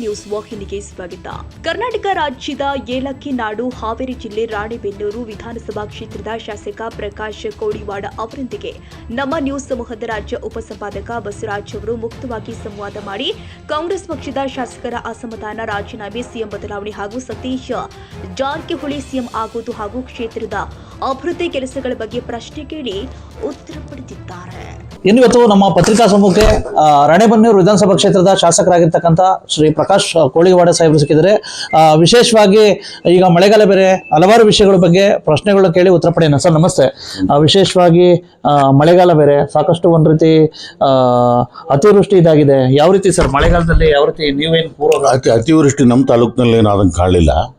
News ವಾಹಿನಿಗೆ ಸ್ವಾಗತ. ಕರ್ನಾಟಕ ರಾಜ್ಯದ ಏಲಕ್ಕಿ ನಾಡು, ಹಾವೇರಿ ಜಿಲ್ಲೆ ರಾಣೆಬೆನ್ನೂರು ವಿಧಾನಸಭಾ ಕ್ಷೇತ್ರದ ಶಾಸಕ ಪ್ರಕಾಶ್ ಕೋಡಿವಾಡ ಅವರೊಂದಿಗೆ ನಮ್ಮ ನ್ಯೂಸ್ ಸಮೂಹದ ರಾಜ್ಯ ಉಪಸಂಪಾದಕ ಬಸವರಾಜ್ ಅವರು ಮುಕ್ತವಾಗಿ ಸಂವಾದ ಮಾಡಿ ಕಾಂಗ್ರೆಸ್ ಪಕ್ಷದ ಶಾಸಕರ ಅಸಮಾಧಾನ, ರಾಜೀನಾಮೆ, ಸಿಎಂ ಬದಲಾವಣೆ ಹಾಗೂ ಸತೀಶ್ ಜಾರಕಿಹೊಳಿ ಸಿಎಂ ಆಗುವುದು ಹಾಗೂ ಕ್ಷೇತ್ರದ ಅಭಿವೃದ್ಧಿ ಕೆಲಸಗಳ ಬಗ್ಗೆ ಪ್ರಶ್ನೆ ಕೇಳಿ ಉತ್ತರ ಪಡೆದಿದ್ದಾರೆ. ಇನ್ನು ಇವತ್ತು ನಮ್ಮ ಪತ್ರಿಕಾ ಸಮೂಹಕ್ಕೆ ರಾಣೆಬನ್ನೂರು ರಾಣೆಬೆನ್ನೂರು ವಿಧಾನಸಭಾ ಕ್ಷೇತ್ರದ ಶಾಸಕರಾಗಿರ್ತಕ್ಕಂಥ ಶ್ರೀ ಪ್ರಕಾಶ್ ಕೋಳಿವಾಡ ಸಾಹೇಬರು ಸಿಕ್ಕಿದ್ದಾರೆ. ವಿಶೇಷವಾಗಿ ಈಗ ಮಳೆಗಾಲ ಬೇರೆ ಹಲವಾರು ವಿಷಯಗಳ ಬಗ್ಗೆ ಪ್ರಶ್ನೆಗಳನ್ನ ಕೇಳಿ ಉತ್ತರ ಪಡೆಯೋಣ. ಸರ್ ನಮಸ್ತೆ. ವಿಶೇಷವಾಗಿ ಆ, ಮಳೆಗಾಲ ಬೇರೆ ಸಾಕಷ್ಟು ಒಂದು ರೀತಿ ಆ, ಅತಿವೃಷ್ಟಿ ಇದಾಗಿದೆ. ಯಾವ ರೀತಿ ಸರ್ ಮಳೆಗಾಲದಲ್ಲಿ ಯಾವ ರೀತಿ ನೀವೇನು ಪೂರ್ವ ಅತಿ ಅತಿವೃಷ್ಟಿ ನಮ್ಮ ತಾಲೂಕಿನಲ್ಲಿ ಏನು ಆದಂಗೆ ಕಾಣಲಿಲ್ಲ.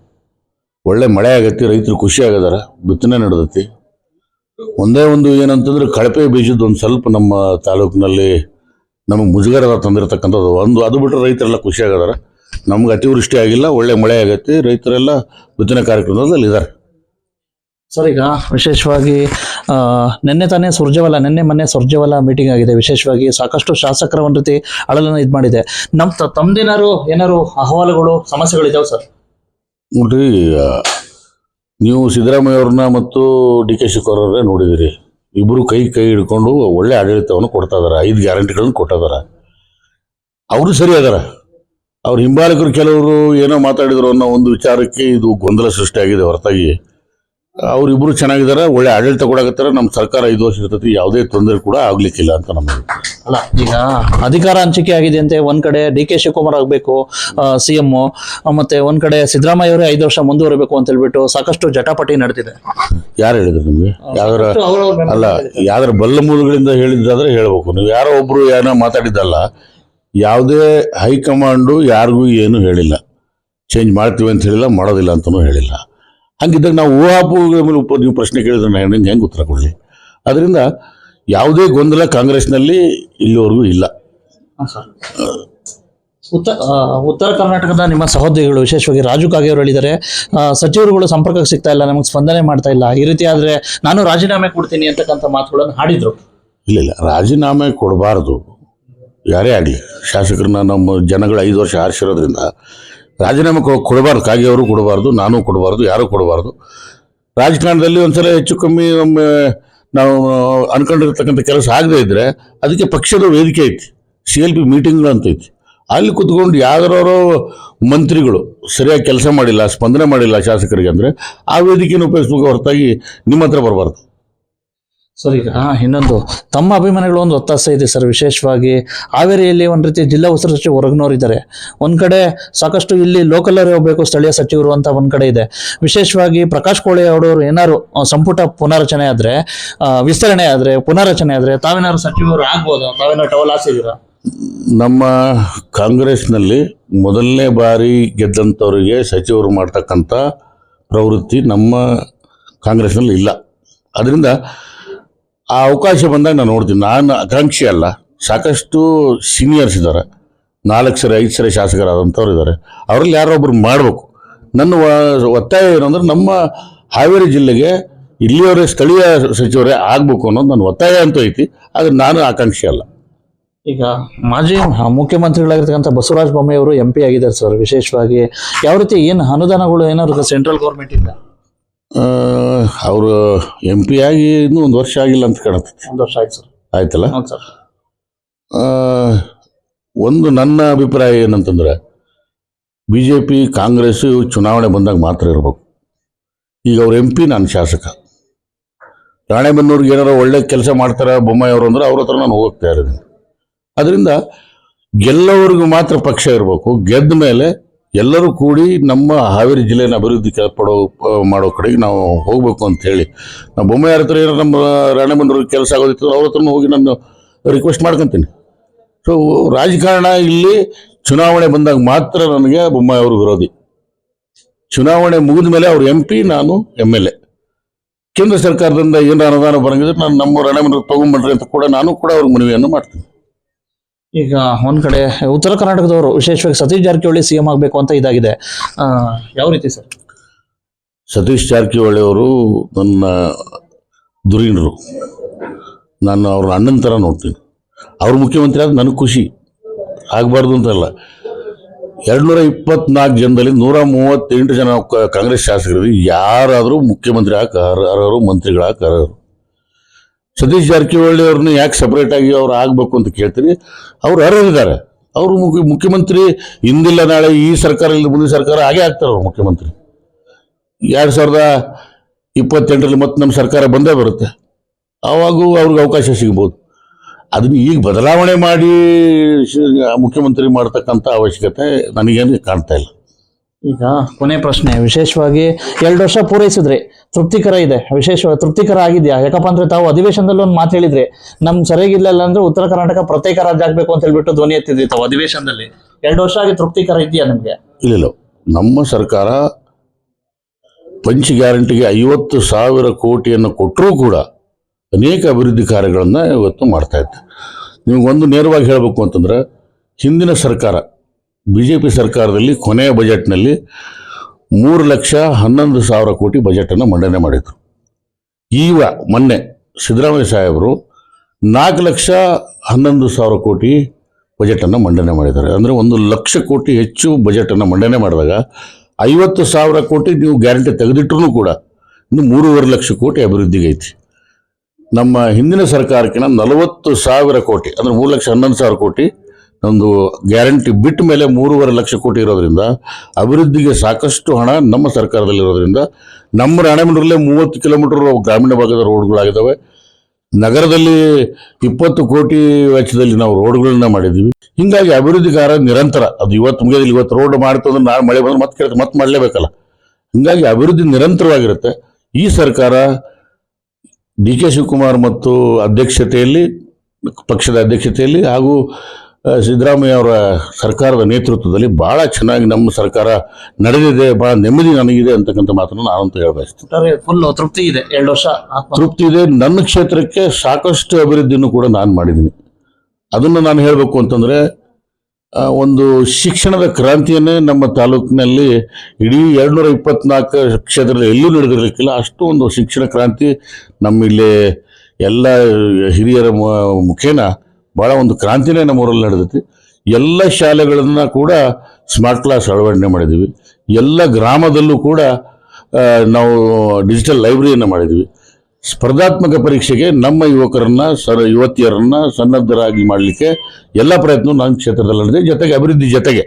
ಒಳ್ಳೆ ಮಳೆ ಆಗತ್ತಿ, ರೈತರು ಖುಷಿ ಆಗದಾರ, ಬಿತ್ತನೆ ನಡೆದತಿ. ಒಂದೇ ಒಂದು ಏನಂತಂದ್ರೆ ಕಳಪೆ ಬೀಜದ ಒಂದು ಸ್ವಲ್ಪ ನಮ್ಮ ತಾಲೂಕಿನಲ್ಲಿ ನಮಗೆ ಮುಜುಗರ ತಂದಿರತಕ್ಕಂಥದ್ದು. ಒಂದು ಅದು ಬಿಟ್ಟರೆ ರೈತರೆಲ್ಲ ಖುಷಿ ಆಗದಾರ. ನಮ್ಗೆ ಅತಿವೃಷ್ಟಿ ಆಗಿಲ್ಲ, ಒಳ್ಳೆ ಮಳೆ ಆಗತ್ತೆ, ರೈತರೆಲ್ಲ ಬಿತ್ತನೆ ಕಾರ್ಯಕ್ರಮದಲ್ಲಿ ಇದ್ದಾರೆ ಸರ್, ಈಗ ವಿಶೇಷವಾಗಿ ನಿನ್ನೆ ತಾನೇ ಸುರ್ಜೇವಾಲ, ನಿನ್ನೆ ಮೊನ್ನೆ ಸುರ್ಜೇವಾಲ ಮೀಟಿಂಗ್ ಆಗಿದೆ. ವಿಶೇಷವಾಗಿ ಸಾಕಷ್ಟು ಶಾಸಕರ ಒಂದು ರೀತಿ ಅಳಲನ್ನು ಇದು ಮಾಡಿದೆ. ನಮ್ಮ ತ- ತಮ್ದೇನಾರು ಏನಾರು ಅಹವಾಲುಗಳು, ಸಮಸ್ಯೆಗಳಿದಾವೆ ಸರ್? ನೋಡ್ರಿ ನೀವು ಸಿದ್ದರಾಮಯ್ಯವ್ರನ್ನ ಮತ್ತು ಡಿ ಕೆ ಶಿವಕುಮಾರ್ ನೋಡಿದಿರಿ. ಇಬ್ಬರು ಕೈ ಕೈ ಹಿಡ್ಕೊಂಡು ಒಳ್ಳೆ ಆಡಳಿತವನ್ನು ಕೊಡ್ತಾ ಇದಾರೆ. ಐದು ಗ್ಯಾರಂಟಿಗಳನ್ನು ಕೊಟ್ಟಿದಾರ ಅವರು ಸರಿ ಅದಾರ ಅವ್ರ ಹಿಂಬಾಲಕರು ಕೆಲವರು ಏನೋ ಮಾತಾಡಿದ್ರು ಅನ್ನೋ ಒಂದು ವಿಚಾರಕ್ಕೆ ಇದು ಗೊಂದಲ ಸೃಷ್ಟಿಯಾಗಿದೆ ಹೊರತಾಗಿ. ಅವರಿಬ್ಬರು ಚೆನ್ನಾಗಿದ್ದಾರೆ ಒಳ್ಳೆ ಆಡಳಿತ ಕೊಡಕತ್ತಾರ. ನಮ್ಮ ಸರ್ಕಾರ ಐದು ವರ್ಷ ಇರ್ತೈತಿ ಯಾವುದೇ ತೊಂದರೆ ಕೂಡ ಆಗ್ಲಿಕ್ಕಿಲ್ಲ ಅಂತ ನಮ್ಗೆ. ಅಲ್ಲ ಈಗ ಅಧಿಕಾರ ಹಂಚಿಕೆ ಆಗಿದೆ ಅಂತೆ ಒಂದ್ ಕಡೆ ಡಿ ಕೆ ಶಿವಕುಮಾರ್ ಆಗಬೇಕು ಸಿ ಎಂ ಮತ್ತೆ ಒಂದ್ ಕಡೆ ಸಿದ್ದರಾಮಯ್ಯ ಅವರೇ ಐದು ವರ್ಷ ಮುಂದುವರಬೇಕು ಅಂತ ಹೇಳ್ಬಿಟ್ಟು ಸಾಕಷ್ಟು ಜಟಾಪಟಿ ನಡೆದಿದೆ ಯಾರು ಹೇಳಿದ್ರು ನಿಮಗೆ? ಯಾವ್ದಾರ ಅಲ್ಲ ಯಾವ್ದಾರ ಬಲ್ಲ ಮೂಲಗಳಿಂದ ಹೇಳಿದ್ದಾದ್ರೆ ಹೇಳ್ಬೇಕು. ನೀವು ಯಾರೋ ಒಬ್ರು ಏನೋ ಮಾತಾಡಿದ್ದಲ್ಲ ಯಾವುದೇ ಹೈಕಮಾಂಡು ಯಾರಿಗೂ ಏನು ಹೇಳಿಲ್ಲ. ಚೇಂಜ್ ಮಾಡ್ತೀವಿ ಅಂತ ಹೇಳಿಲ್ಲ ಮಾಡೋದಿಲ್ಲ ಅಂತಲೂ ಹೇಳಿಲ್ಲ. ಹಂಗಿದ್ದಾಗ ನಾವು ಊಹಾಪೋಹಗಳ ಮೇಲೆ ಉಪ ನೀವು ಪ್ರಶ್ನೆ ಕೇಳಿದ್ರೆ ನಾನು ಹೆಂಗೆ ಹೆಂಗೆ ಉತ್ತರ ಕೊಡಲಿ? ಅದರಿಂದ ಯಾವುದೇ ಗೊಂದಲ ಕಾಂಗ್ರೆಸ್ನಲ್ಲಿ ಇಲ್ಲಿವರೆಗೂ ಇಲ್ಲ. ಉತ್ತರ ಉತ್ತರ ಕರ್ನಾಟಕದ ನಿಮ್ಮ ಸಹೋದ್ಯೋಗಿಗಳು ವಿಶೇಷವಾಗಿ ರಾಜು ಕಾಗೆ ಅವರು ಹೇಳಿದ್ದಾರೆ ಸಚಿವರುಗಳು ಸಂಪರ್ಕಕ್ಕೆ ಸಿಗ್ತಾ ಇಲ್ಲ ನಮಗೆ ಸ್ಪಂದನೆ ಮಾಡ್ತಾ ಇಲ್ಲ. ಈ ರೀತಿ ಆದರೆ ನಾನು ರಾಜೀನಾಮೆ ಕೊಡ್ತೀನಿ ಅಂತಕ್ಕಂಥ ಮಾತುಗಳನ್ನು ಹಾಡಿದರು. ಇಲ್ಲ ಇಲ್ಲ. ರಾಜೀನಾಮೆ ಕೊಡಬಾರ್ದು. ಯಾರೇ ಆಗಲಿ. ಶಾಸಕರನ್ನ ನಮ್ಮ ಜನಗಳು ಐದು ವರ್ಷ ಆರಿಸಿರೋದ್ರಿಂದ ರಾಜೀನಾಮೆ ಕೊಡಬಾರ್ದು ಕಾಗೆ ಅವರು ಕೊಡಬಾರ್ದು, ನಾನು ಕೊಡಬಾರ್ದು, ಯಾರೂ ಕೊಡಬಾರ್ದು. ರಾಜಕಾರಣದಲ್ಲಿ ಒಂದ್ಸಲ ಹೆಚ್ಚು ಕಮ್ಮಿ, ಒಮ್ಮೆ ನಾವು ಅನ್ಕೊಂಡಿರ್ತಕ್ಕಂಥ ಕೆಲಸ ಆಗದೇ ಇದ್ದರೆ ಅದಕ್ಕೆ ಪಕ್ಷದ ವೇದಿಕೆ ಐತಿ, ಸಿ ಎಲ್ ಪಿ ಮೀಟಿಂಗ್ಗಳು ಅಂತ ಐತಿ. ಅಲ್ಲಿ ಕುತ್ಕೊಂಡು ಯಾವ್ದಾರು ಮಂತ್ರಿಗಳು ಸರಿಯಾಗಿ ಕೆಲಸ ಮಾಡಿಲ್ಲ, ಸ್ಪಂದನೆ ಮಾಡಿಲ್ಲ ಶಾಸಕರಿಗೆ ಅಂದರೆ ಆ ವೇದಿಕೆಯನ್ನು ಉಪಯೋಗಿಸ್ಬೇಕು ಹೊರತಾಗಿ ನಿಮ್ಮ ಹತ್ರ ಬರಬಾರ್ದು. ಸರ್ ಹಾ ಇನ್ನೊಂದು. ತಮ್ಮ ಅಭಿಮಾನಿಗಳು ಒಂದು ಒತ್ತಾಸೆ ಇದೆ ಸರ್. ವಿಶೇಷವಾಗಿ ಹಾವೇರಿಯಲ್ಲಿ ಒಂದು ರೀತಿ ಜಿಲ್ಲಾ ಉಸ್ತುವಾರಿ ಸಚಿವ ಹೊರಗ್ನವ್ರು ಇದ್ದಾರೆ. ಒಂದ್ ಕಡೆ ಸಾಕಷ್ಟು ಇಲ್ಲಿ ಲೋಕಲ್ ಹೋಗಬೇಕು ಸ್ಥಳೀಯ ಸಚಿವರು ಅಂತ ಒಂದು ಕಡೆ ಇದೆ. ವಿಶೇಷವಾಗಿ ಪ್ರಕಾಶ್ ಕೋಳಿ ಅವರು ಏನಾರು ಆ, ಸಂಪುಟ ಪುನರಚನೆ ಆದ್ರೆ ವಿಸ್ತರಣೆ ಆದ್ರೆ ಪುನರಚನೆ ಆದ್ರೆ ತಾವೇನಾದ್ರು ಸಚಿವರು ಆಗ್ಬೋದು? ತಾವೇನಾದ್ರು ಟವಲ್ ಆಸಿದ್ದೀರಾ ನಮ್ಮ ಕಾಂಗ್ರೆಸ್ನಲ್ಲಿ ಮೊದಲನೇ ಬಾರಿ ಗೆದ್ದಂಥವರಿಗೆ ಸಚಿವರು ಮಾಡ್ತಕ್ಕಂಥ ಪ್ರವೃತ್ತಿ ನಮ್ಮ ಕಾಂಗ್ರೆಸ್ನಲ್ಲಿ ಇಲ್ಲ. ಅದರಿಂದ ಆ ಅವಕಾಶ ಬಂದಾಗ ನಾನು ನೋಡ್ತೀನಿ. ನಾನು ಆಕಾಂಕ್ಷಿ ಅಲ್ಲ, ಸಾಕಷ್ಟು ಸೀನಿಯರ್ಸ್ ಇದ್ದಾರೆ. ನಾಲ್ಕು ಸರಿ, ಐದು ಸರಿ ಶಾಸಕರಾದಂಥವ್ರು ಇದ್ದಾರೆ. ಅವರಲ್ಲಿ ಯಾರೊಬ್ಬರು ಮಾಡಬೇಕು. ನನ್ನ ಒತ್ತಾಯ ಏನಂದ್ರೆ ನಮ್ಮ ಹಾವೇರಿ ಜಿಲ್ಲೆಗೆ ಇಲ್ಲಿಯವರೇ ಸ್ಥಳೀಯ ಸಚಿವರೇ ಆಗಬೇಕು ಅನ್ನೋದು ನನ್ನ ಒತ್ತಾಯ ಅಂತ ಐತಿ. ಆದರೆ ನಾನು ಆಕಾಂಕ್ಷಿ ಅಲ್ಲ. ಈಗ ಮಾಜಿ ಮುಖ್ಯಮಂತ್ರಿಗಳಾಗಿರ್ತಕ್ಕಂಥ ಬಸವರಾಜ ಬೊಮ್ಮೆಯವರು ಎಂ ಪಿ ಆಗಿದ್ದಾರೆ ಸರ್, ವಿಶೇಷವಾಗಿ. ಯಾವ ರೀತಿ ಏನು ಅನುದಾನಗಳು ಏನಾದ್ರು ಸೆಂಟ್ರಲ್ ಗೌರ್ಮೆಂಟ್ ಇಂದ? ಅವರು ಎಂ ಪಿ ಆಗಿ ಇನ್ನೂ ಒಂದು ವರ್ಷ ಆಗಿಲ್ಲ ಅಂತ ಕಾಣುತ್ತೆ. ಒಂದು ವರ್ಷ ಆಯ್ತು ಸರ್. ಆಯ್ತಲ್ಲ? ಹೌದು ಸರ್. ಒಂದು ನನ್ನ ಅಭಿಪ್ರಾಯ ಏನಂತಂದ್ರೆ ಬಿ ಜೆ ಪಿ ಕಾಂಗ್ರೆಸ್ ಚುನಾವಣೆ ಬಂದಾಗ ಮಾತ್ರ ಇರಬೇಕು. ಈಗ ಅವ್ರ ಎಂ ಪಿ ನಾನು ಶಾಸಕ. ರಾಣೆಬೆನ್ನೂರಿಗೆ ಏನಾರ ಒಳ್ಳೆ ಕೆಲಸ ಮಾಡ್ತಾರೆ ಬೊಮ್ಮಾಯಿ ಅವರು ಅಂದ್ರೆ ಅವ್ರ ಹತ್ರ ನಾನು ಹೋಗ್ತಾ ಇರೋದು ಅದರಿಂದ ಗೆಲ್ಲೋವರೆಗೂ ಮಾತ್ರ ಪಕ್ಷ ಇರಬೇಕು. ಗೆದ್ದ ಮೇಲೆ ಎಲ್ಲರೂ ಕೂಡಿ ನಮ್ಮ ಹಾವೇರಿ ಜಿಲ್ಲೆನ ಅಭಿವೃದ್ಧಿ ಪಡೋ ಮಾಡೋ ಕಡೆಗೆ ನಾವು ಹೋಗಬೇಕು ಅಂತ ಹೇಳಿ. ನಾವು ಬೊಮ್ಮಾಯಿ ಹತ್ರ ಏನಾರ ನಮ್ಮ ರಾಣೆಬೆನ್ನೂರಿಗೆ ಕೆಲಸ ಆಗೋದಿತ್ತು ಅವ್ರ ಹತ್ರನೂ ಹೋಗಿ ನಾನು ರಿಕ್ವೆಸ್ಟ್ ಮಾಡ್ಕೊತೀನಿ. ಸೊ ರಾಜಕಾರಣ ಇಲ್ಲಿ ಚುನಾವಣೆ ಬಂದಾಗ ಮಾತ್ರ ನನಗೆ ಬೊಮ್ಮಾಯಿ ಅವರು ವಿರೋಧಿ. ಚುನಾವಣೆ ಮುಗಿದ ಮೇಲೆ ಅವರು ಎಂ ನಾನು ಎಂ ಎಲ್ ಎ ಕೇಂದ್ರ ಸರ್ಕಾರದಿಂದ ಏನು ಅನುದಾನ ಬರಂಗಿದ್ರೆ ನಾನು ನಮ್ಮ ರಣಮಂದ್ರ ತಗೊಂಡ್ಬನ್ರಿ ಅಂತ ಕೂಡ ನಾನು ಕೂಡ ಅವ್ರಿಗೆ ಮನವಿಯನ್ನು ಮಾಡ್ತೀನಿ. ಈಗ ಒಂದ್ ಕಡೆ, ಉತ್ತರ ಕರ್ನಾಟಕದವರು, ವಿಶೇಷವಾಗಿ ಸತೀಶ್ ಜಾರಕಿಹೊಳಿ ಸಿಎಂ ಆಗಬೇಕು ಅಂತ ಇದಾಗಿದೆ. ಯಾವ ರೀತಿ ಸರ್? ಸತೀಶ್ ಜಾರಕಿಹೊಳಿ ಅವರು ನನ್ನ ದುರೀಣರು ನಾನು ಅವ್ರ ಅಣ್ಣನ ಥರ ನೋಡ್ತೀನಿ. ಅವ್ರ ಮುಖ್ಯಮಂತ್ರಿ ಆದ್ರೆ ನನಗೆ ಖುಷಿ. ಆಗಬಾರ್ದು ಅಂತಲ್ಲ. ಎರಡ್ನೂರ ಇಪ್ಪತ್ನಾಲ್ಕು ಜನದಲ್ಲಿ ನೂರ ಮೂವತ್ತೆಂಟು ಜನ ಕಾಂಗ್ರೆಸ್ ಶಾಸಕರಲ್ಲಿ ಯಾರಾದರೂ ಮುಖ್ಯಮಂತ್ರಿ ಆಗಿ ಅರ್ಹರು ಮಂತ್ರಿಗಳಾಗಿ ಅರ್ಹರು ಸತೀಶ್ ಜಾರಕಿಹೊಳಿ ಅವ್ರನ್ನ ಯಾಕೆ ಸಪ್ರೇಟ್ ಆಗಿ ಅವ್ರು ಆಗಬೇಕು ಅಂತ ಕೇಳ್ತೀರಿ? ಅವ್ರು ಅರ್ಹರಿದ್ದಾರೆ ಅವರು ಮುಖ್ಯ, ಮುಖ್ಯಮಂತ್ರಿ ಹಿಂದಿಲ್ಲ ನಾಳೆ ಈ ಸರ್ಕಾರ ಇಲ್ಲ, ಮುಂದಿನ ಸರ್ಕಾರ ಹಾಗೆ ಆಗ್ತಾರೆ ಅವ್ರು ಮುಖ್ಯಮಂತ್ರಿ. ಎರಡು ಸಾವಿರದ ಇಪ್ಪತ್ತೆಂಟರಲ್ಲಿ ಮತ್ತೆ ನಮ್ಮ ಸರ್ಕಾರ ಬಂದೇ ಬರುತ್ತೆ. ಆವಾಗೂ ಅವ್ರಿಗೆ ಅವಕಾಶ ಸಿಗ್ಬೋದು. ಅದನ್ನ ಈಗ ಬದಲಾವಣೆ ಮಾಡಿ ಮುಖ್ಯಮಂತ್ರಿ ಮಾಡ್ತಕ್ಕಂಥ ಅವಶ್ಯಕತೆ ನನಗೇನು ಕಾಣ್ತಾ ಇಲ್ಲ. ಈಗ ಕೊನೆ ಪ್ರಶ್ನೆ, ವಿಶೇಷವಾಗಿ ಎರಡು ವರ್ಷ ಪೂರೈಸಿದ್ರಿ ತೃಪ್ತಿಕರ ಇದೆ, ವಿಶೇಷ, ತೃಪ್ತಿಕರ ಆಗಿದೆಯಾ? ಯಾಕಪ್ಪ ಅಂದ್ರೆ ತಾವು ಅಧಿವೇಶನದಲ್ಲಿ ಒಂದು ಮಾತು ಹೇಳಿದ್ರಿ ನಮ್ ಸರಿಯಾಗಿಲ್ಲ ಅಂದ್ರೆ ಉತ್ತರ ಕರ್ನಾಟಕ ಪ್ರತ್ಯೇಕ ರಾಜ್ಯ ಆಗ್ಬೇಕು ಅಂತ ಹೇಳ್ಬಿಟ್ಟು ಧ್ವನಿ ಎತ್ತಿದ್ರಿ ತಾವು ಅಧಿವೇಶನದಲ್ಲಿ. ಎರಡು ವರ್ಷ ಆಗಿ ತೃಪ್ತಿಕರ ಇದೆಯಾ ನಿಮ್ಗೆ? ಇಲ್ಲ ನಮ್ಮ ಸರ್ಕಾರ ಪಂಚ ಗ್ಯಾರಂಟಿಗೆ ಐವತ್ತು ಸಾವಿರ ಕೋಟಿಯನ್ನು ಕೊಟ್ಟರೂ ಕೂಡ ಅನೇಕ ಅಭಿವೃದ್ಧಿ ಕಾರ್ಯಗಳನ್ನು ಇವತ್ತು ಮಾಡ್ತಾ ಇತ್ತು ನಿಮಗೊಂದು ನೇರವಾಗಿ ಹೇಳಬೇಕು ಅಂತಂದ್ರೆ ಹಿಂದಿನ ಸರ್ಕಾರ ಬಿ ಜೆ ಪಿ ಸರ್ಕಾರದಲ್ಲಿ ಕೊನೆಯ ಬಜೆಟ್ನಲ್ಲಿ ಮೂರು ಲಕ್ಷ ಹನ್ನೊಂದು ಸಾವಿರ ಕೋಟಿ ಬಜೆಟನ್ನು ಮಂಡನೆ ಮಾಡಿದರು. ಈಗ ಮೊನ್ನೆ ಸಿದ್ದರಾಮಯ್ಯ ಸಾಹೇಬರು ನಾಲ್ಕು ಲಕ್ಷ ಹನ್ನೊಂದು ಸಾವಿರ ಕೋಟಿ ಬಜೆಟನ್ನು ಮಂಡನೆ ಮಾಡಿದ್ದಾರೆ. ಅಂದರೆ ಒಂದು ಲಕ್ಷ ಕೋಟಿ ಹೆಚ್ಚು ಬಜೆಟನ್ನು ಮಂಡನೆ ಮಾಡಿದಾಗ ಐವತ್ತು ಸಾವಿರ ಕೋಟಿ ನೀವು ಗ್ಯಾರಂಟಿ ತೆಗೆದಿಟ್ಟರೂ ಕೂಡ ಇನ್ನು ಮೂರುವರೆ ಲಕ್ಷ ಕೋಟಿ ಅಭಿವೃದ್ಧಿಗೆ ಐತಿ. ನಮ್ಮ ಹಿಂದಿನ ಸರ್ಕಾರಕ್ಕಿಂತ ನಲವತ್ತು ಸಾವಿರ ಕೋಟಿ, ಅಂದರೆ ಮೂರು ಲಕ್ಷ ಹನ್ನೊಂದು ಸಾವಿರ ಕೋಟಿ ಒಂದು ಗ್ಯಾರಂಟಿ ಬಿಟ್ಟ ಮೇಲೆ ಮೂರುವರೆ ಲಕ್ಷ ಕೋಟಿ ಇರೋದ್ರಿಂದ ಅಭಿವೃದ್ಧಿಗೆ ಸಾಕಷ್ಟು ಹಣ ನಮ್ಮ ಸರ್ಕಾರದಲ್ಲಿರೋದ್ರಿಂದ ನಮ್ಮ ರಾಣೆಬೆನ್ನೂರಲ್ಲೇ ಮೂವತ್ತು ಕಿಲೋಮೀಟರ್ ಗ್ರಾಮೀಣ ಭಾಗದ ರೋಡ್ಗಳಾಗಿದ್ದಾವೆ. ನಗರದಲ್ಲಿ ಇಪ್ಪತ್ತು ಕೋಟಿ ವೆಚ್ಚದಲ್ಲಿ ನಾವು ರೋಡ್ಗಳನ್ನ ಮಾಡಿದ್ದೀವಿ. ಹಿಂಗಾಗಿ ಅಭಿವೃದ್ಧಿ ಕಾರ್ಯ ನಿರಂತರ. ಅದು ಇವತ್ತು ಮುಗಿಯೋದಿಲ್ಲ, ಇವತ್ತು ರೋಡ್ ಮಾಡ್ತು ಅಂದ್ರೆ ನಾಳೆ ಮಳೆ ಬಂದ್ರೆ ಮತ್ತೆ ಕೇಳ್ತಾರೆ, ಮತ್ತೆ ಮಾಡಲೇಬೇಕಲ್ಲ. ಹಿಂಗಾಗಿ ಅಭಿವೃದ್ಧಿ ನಿರಂತರವಾಗಿರುತ್ತೆ. ಈ ಸರ್ಕಾರ ಡಿ ಕೆ ಶಿವಕುಮಾರ್ ಮತ್ತು ಅಧ್ಯಕ್ಷತೆಯಲ್ಲಿ, ಪಕ್ಷದ ಅಧ್ಯಕ್ಷತೆಯಲ್ಲಿ ಹಾಗೂ ಸಿದ್ದರಾಮಯ್ಯ ಅವರ ಸರ್ಕಾರದ ನೇತೃತ್ವದಲ್ಲಿ ಭಾಳ ಚೆನ್ನಾಗಿ ನಮ್ಮ ಸರ್ಕಾರ ನಡೆದಿದೆ ಭಾಳ ನೆಮ್ಮದಿ ನನಗಿದೆ ಅಂತಕ್ಕಂಥ ಮಾತನ್ನು ನಾನಂತೂ ಹೇಳಬಯಸ್ತೀನಿ ಫುಲ್ ತೃಪ್ತಿ ಇದೆ ಎರಡು ವರ್ಷ ತೃಪ್ತಿ ಇದೆ. ನನ್ನ ಕ್ಷೇತ್ರಕ್ಕೆ ಸಾಕಷ್ಟು ಅಭಿವೃದ್ಧಿಯನ್ನು ಕೂಡ ನಾನು ಮಾಡಿದ್ದೀನಿ. ಅದನ್ನು ನಾನು ಹೇಳಬೇಕು ಅಂತಂದರೆ ಒಂದು ಶಿಕ್ಷಣದ ಕ್ರಾಂತಿಯನ್ನೇ ನಮ್ಮ ತಾಲೂಕಿನಲ್ಲಿ ಇಡೀ ಎರಡುನೂರ ಇಪ್ಪತ್ನಾಲ್ಕು ಕ್ಷೇತ್ರದಲ್ಲಿ ಎಲ್ಲೂ ನಡೆದಿರಲಿಕ್ಕಿಲ್ಲ ಅಷ್ಟು ಒಂದು ಶಿಕ್ಷಣ ಕ್ರಾಂತಿ ನಮ್ಮಿಲ್ಲಿ ಎಲ್ಲ ಹಿರಿಯರ ಮುಖೇನ ಭಾಳ ಒಂದು ಕ್ರಾಂತಿನೇ ನಮ್ಮೂರಲ್ಲಿ ನಡೆದೈತಿ. ಎಲ್ಲ ಶಾಲೆಗಳನ್ನು ಕೂಡ ಸ್ಮಾರ್ಟ್ ಕ್ಲಾಸ್ ಅಳವಡಣೆ ಮಾಡಿದ್ದೀವಿ ಎಲ್ಲ ಗ್ರಾಮದಲ್ಲೂ ಕೂಡ ನಾವು ಡಿಜಿಟಲ್ ಲೈಬ್ರರಿಯನ್ನು ಮಾಡಿದ್ವಿ. ಸ್ಪರ್ಧಾತ್ಮಕ ಪರೀಕ್ಷೆಗೆ ನಮ್ಮ ಯುವಕರನ್ನ, ಸರ, ಯುವತಿಯರನ್ನ ಸನ್ನದ್ಧರಾಗಿ ಮಾಡಲಿಕ್ಕೆ ಎಲ್ಲ ಪ್ರಯತ್ನ ನನ್ನ ಕ್ಷೇತ್ರದಲ್ಲಿ ನಡೆದಿದೆ. ಜೊತೆಗೆ ಅಭಿವೃದ್ಧಿ ಜೊತೆಗೆ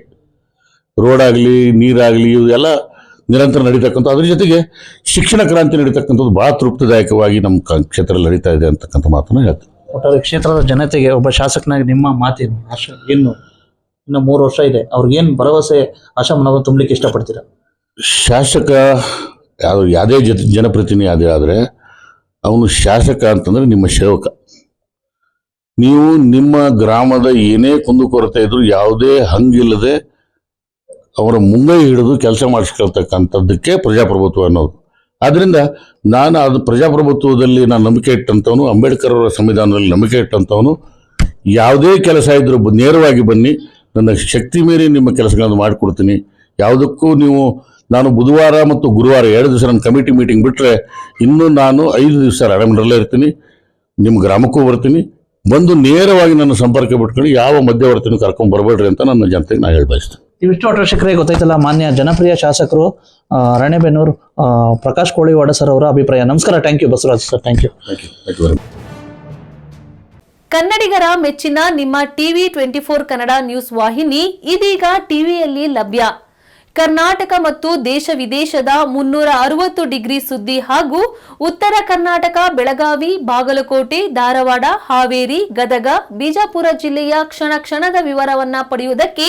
ರೋಡ್ ಆಗಲಿ, ನೀರಾಗಲಿ, ಇವೆಲ್ಲ ನಿರಂತರ ನಡೀತಕ್ಕಂಥ, ಅದ್ರ ಜೊತೆಗೆ ಶಿಕ್ಷಣ ಕ್ರಾಂತಿ ನಡೀತಕ್ಕಂಥದ್ದು ಭಾಳ ತೃಪ್ತಿದಾಯಕವಾಗಿ ನಮ್ಮ ಕ್ಷೇತ್ರದಲ್ಲಿ ನಡೀತಾ ಇದೆ ಅಂತಕ್ಕಂಥ ಮಾತನ್ನು ಹೇಳ್ತೀನಿ. ಒಟ್ಟಾರೆ ಕ್ಷೇತ್ರದ ಜನತೆಗೆ ಒಬ್ಬ ಶಾಸಕನಾಗಿ ನಿಮ್ಮ ಮಾತೇನು ಆಶ ಏನು ಇನ್ನು ಮೂರು ವರ್ಷ ಇದೆ. ಅವ್ರಿಗೇನು ಭರವಸೆ ಆಶಾಮನವ ತುಂಬಲಿಕ್ಕೆ ಇಷ್ಟಪಡ್ತೀರಾ? ಶಾಸಕ ಯಾವ ಯಾವುದೇ ಜನ ಜನಪ್ರತಿನಿಧಿ ಆದರೆ ಅವನು ಶಾಸಕ ಅಂತಂದ್ರೆ ನಿಮ್ಮ ಸೇವಕ ನೀವು ನಿಮ್ಮ ಗ್ರಾಮದ ಏನೇ ಕುಂದುಕೊರತೆ ಇದ್ರೂ ಯಾವುದೇ ಹಂಗಿಲ್ಲದೆ ಅವರ ಮುಂಗೈ ಹಿಡಿದು ಕೆಲಸ ಮಾಡಿಸ್ಕೊಳ್ತಕ್ಕಂಥದ್ದಕ್ಕೆ ಪ್ರಜಾಪ್ರಭುತ್ವ ಅನ್ನೋದು. ಆದ್ದರಿಂದ ನಾನು ಅದು ಪ್ರಜಾಪ್ರಭುತ್ವದಲ್ಲಿ ನಾನು ನಂಬಿಕೆ ಇಟ್ಟಂಥವನು, ಅಂಬೇಡ್ಕರ್ ಅವರ ಸಂವಿಧಾನದಲ್ಲಿ ನಂಬಿಕೆ ಇಟ್ಟಂಥವನು, ಯಾವುದೇ ಕೆಲಸ ಇದ್ರೂ ನೇರವಾಗಿ ಬನ್ನಿ, ನನ್ನ ಶಕ್ತಿ ಮೀರಿ ನಿಮ್ಮ ಕೆಲಸಗಳನ್ನು ಮಾಡಿಕೊಡ್ತೀನಿ. ಯಾವುದಕ್ಕೂ ನೀವು, ನಾನು ಬುಧವಾರ ಮತ್ತು ಗುರುವಾರ ಎರಡು ದಿವಸ ನನ್ನ ಕಮಿಟಿ ಮೀಟಿಂಗ್ ಬಿಟ್ಟರೆ ಇನ್ನೂ ನಾನು ಐದು ದಿವಸ ಅರಮನೆಯಲ್ಲೇ ಇರ್ತೀನಿ, ನಿಮ್ಮ ಗ್ರಾಮಕ್ಕೂ ಬರ್ತೀನಿ, ಬಂದು ನೇರವಾಗಿ ನನ್ನ ಸಂಪರ್ಕ ಬಿಟ್ಕೊಂಡು ಯಾವ ಮಧ್ಯವರ್ತಿನೂ ಕರ್ಕೊಂಡು ಬರಬೇಡ್ರಿ ಅಂತ ನನ್ನ ಜನತೆಗೆ ನಾನು ಹೇಳಿ ಬಯಸ್ತೇನೆ ಇವಿಷ್ಟು ಶಿಕ್ಷಕರಿಗೆ ಗೊತ್ತಾಯ್ತಲ್ಲ, ಮಾನ್ಯ ಜನಪ್ರಿಯ ಶಾಸಕರು ರಣೆಬೆನ್ನೂರು ಪ್ರಕಾಶ್ ಕೋಳಿವಾಡ ಸರ್ ಅವರ ಅಭಿಪ್ರಾಯ. ನಮಸ್ಕಾರ thank you Basavaraj sir thank you thank you very much ಕನ್ನಡಿಗರ ಮೆಚ್ಚಿನ ನಿಮ್ಮ TV twenty four Kannada news ವಾಹಿನಿ ಇದೀಗ ಟಿವಿಯಲ್ಲಿ ಲಭ್ಯ. ಕರ್ನಾಟಕ ಮತ್ತು ದೇಶ ವಿದೇಶದ ಮುನ್ನೂರ ಅರವತ್ತು ಡಿಗ್ರಿ ಸುದ್ದಿ ಹಾಗೂ ಉತ್ತರ ಕರ್ನಾಟಕ ಬೆಳಗಾವಿ ಬಾಗಲಕೋಟೆ ಧಾರವಾಡ ಹಾವೇರಿ ಗದಗ ಬಿಜಾಪುರ ಜಿಲ್ಲೆಯ ಕ್ಷಣ ಕ್ಷಣದ ವಿವರವನ್ನ ಪಡೆಯುವುದಕ್ಕೆ